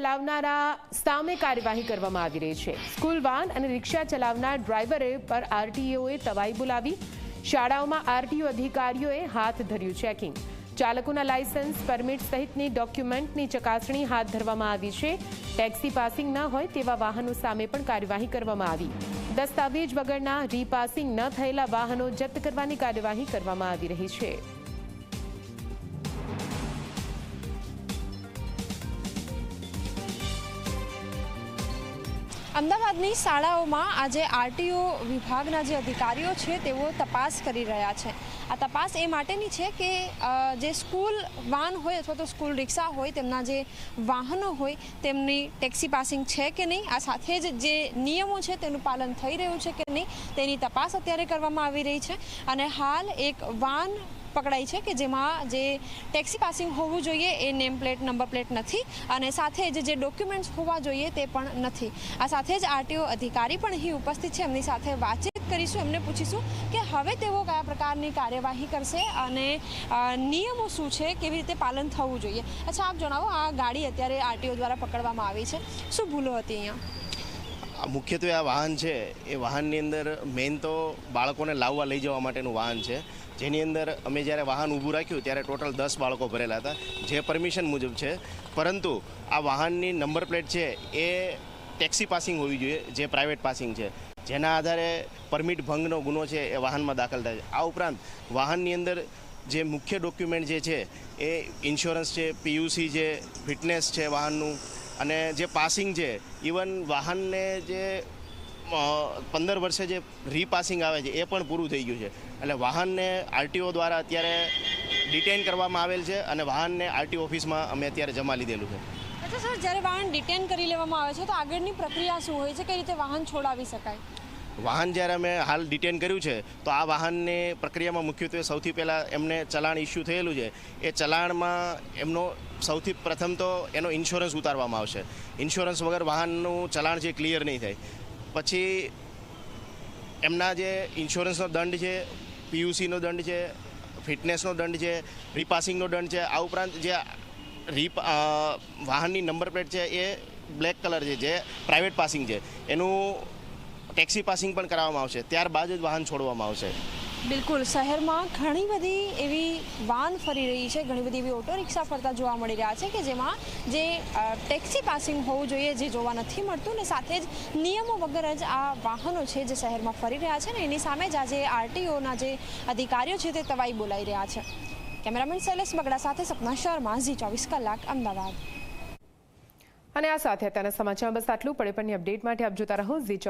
ચલાવનારા સામે કાર્યવાહી કરવામાં આવી રહી છે. સ્કૂલ વાન અને રિક્ષા ચલાવનાર ડ્રાઈવરે પર આરટીઓએ તવાઈ બોલાવી. શાળાઓમાં આરટીઓ અધિકારીઓએ હાથ ધર્યું ચેકિંગ. ચાલકોના લાયસન્સ, પરમિટ સહિતની ડોક્યુમેન્ટની ચકાસણી હાથ ધરવામાં આવી છે. ટેક્સી પાસિંગ ન હોય તેવા વાહનો સામે પણ કાર્યવાહી કરવામાં આવી. દસ્તાવેજ વગરના રીપાસિંગ ન થયેલા વાહનો જપ્ત કરવાની કાર્યવાહી કરવામાં આવી રહી છે. અમદાવાદની શાળાઓમાં આજે આરટીઓ વિભાગના જે અધિકારીઓ છે, તેઓ તપાસ કરી રહ્યા છે. આ તપાસ એ માટેની છે કે જે સ્કૂલ વાન હોય અથવા તો સ્કૂલ રિક્ષા હોય, તેમના જે વાહનો હોય, તેમની ટેક્સી પાસિંગ છે કે નહીં? આ સાથે જ જે નિયમો છે, તેનું પાલન થઈ રહ્યું છે કે નહીં? તેની તપાસ અત્યારે કરવામાં આવી રહી છે. અને હાલ એક વાન પકડાઈ છે કે જેમાં જે ટેક્સી પાસિંગ હોવું જોઈએ એ નેમ પ્લેટ, નંબર પ્લેટ નથી અને સાથે જ જે ડોક્યુમેન્ટ્સ હોવા જોઈએ તે પણ નથી. આ સાથે જ આરટીઓ અધિકારી પણ અહીં ઉપસ્થિત છે. એમની સાથે વાતચીત કરીશું. એમને પૂછીશું કે હવે તેઓ કયા પ્રકારની કાર્યવાહી કરશે અને નિયમો શું છે? કેવી રીતે પાલન થવું જોઈએ? અચ્છા, આપ જણાવો, આ ગાડી અત્યારે આરટીઓ દ્વારા પકડવામાં આવી છે. શું ભૂલો હતી અહીંયા? મુખ્યત્વે આ વાહન છે. એ વાહનની અંદર મેઇન તો બાળકોને લાવવા લઈ જવા માટેનું વાહન છે. જેની અંદર અમે જ્યારે વાહન ઊભું રાખ્યું ત્યારે ટોટલ દસ બાળકો ભરેલા હતા, જે પરમિશન મુજબ છે. પરંતુ આ વાહનની નંબર પ્લેટ છે એ ટેક્સી પાસિંગ હોવી જોઈએ, જે પ્રાઇવેટ પાસિંગ છે. જેના આધારે પરમિટ ભંગનો ગુનો છે એ વાહનમાં દાખલ થાય છે. આ ઉપરાંત વાહનની અંદર જે મુખ્ય ડોક્યુમેન્ટ જે છે એ ઇન્સ્યોરન્સ છે, પીયુસી છે, ફિટનેસ છે વાહનનું. અને જે પાસિંગ છે, ઇવન વાહનને જે પંદર વર્ષે જે રીપાસિંગ આવે છે એ પણ પૂરું થઈ ગયું છે. એટલે વાહનને આરટીઓ દ્વારા અત્યારે ડિટેન કરવામાં આવેલ છે અને વાહનને આરટીઓ ઓફિસમાં અમે અત્યારે જમા લીધેલું છે. અચ્છા સર જ્યારે વાહન ડિટેન કરી લેવામાં આવે છે તો આગળની પ્રક્રિયા શું હોય છે? કઈ રીતે વાહન છોડાવી શકાય? વાહન જ્યારે અમે હાલ ડિટેન કર્યું છે તો આ વાહનની પ્રક્રિયામાં મુખ્યત્વે સૌથી પહેલાં એમને ચલાણ ઇસ્યુ થયેલું છે. એ ચલાણમાં એમનો સૌથી પ્રથમ તો એનો ઇન્સ્યોરન્સ ઉતારવામાં આવશે. ઇન્સ્યોરન્સ વગર વાહનનું ચલાણ છે ક્લિયર નહીં થાય. પછી એમના જે ઇન્સ્યોરન્સનો દંડ છે પીયુસીનો દંડ છે ફિટનેસનો દંડ છે રીપાસિંગનો દંડ છે આ ઉપરાંત જે અ, વાહનની નંબર પ્લેટ છે એ બ્લેક કલર છે જે પ્રાઇવેટ પાસિંગ છે. એનું ટેક્સી પાસિંગ પણ કરાવવામાં આવશે. ત્યારબાદ જ વાહન છોડવામાં આવશે. બિલકુલ. શહેરમાં ઘણી બધી એવી વાન ફરી રહી છે, ઘણી બધી એવી ઓટો રિક્ષા ફરતા જોવા મળી રહ્યા છે કે જેમાં જે ટેક્સી પાસિંગ હોવું જોઈએ જે જોવા નથી મળતું ને સાથે જ નિયમો વગર જ આ વાહનો છે જે શહેરમાં ફરી રહ્યા છે ને એની સામે જ આજે આરટીઓના જે અધિકારીઓ છે તે તવાઈ બોલાઈ રહ્યા છે. કેમેરામેન શૈલેષ બગડા સાથે સપના શર્મા, ઝી ચોવીસ કલાક, અમદાવાદ. અને આ સાથે અત્યારના સમાચારમાં બસ આટલું. પડે પણની અપડેટ માટે આપ જોતા રહો ઝી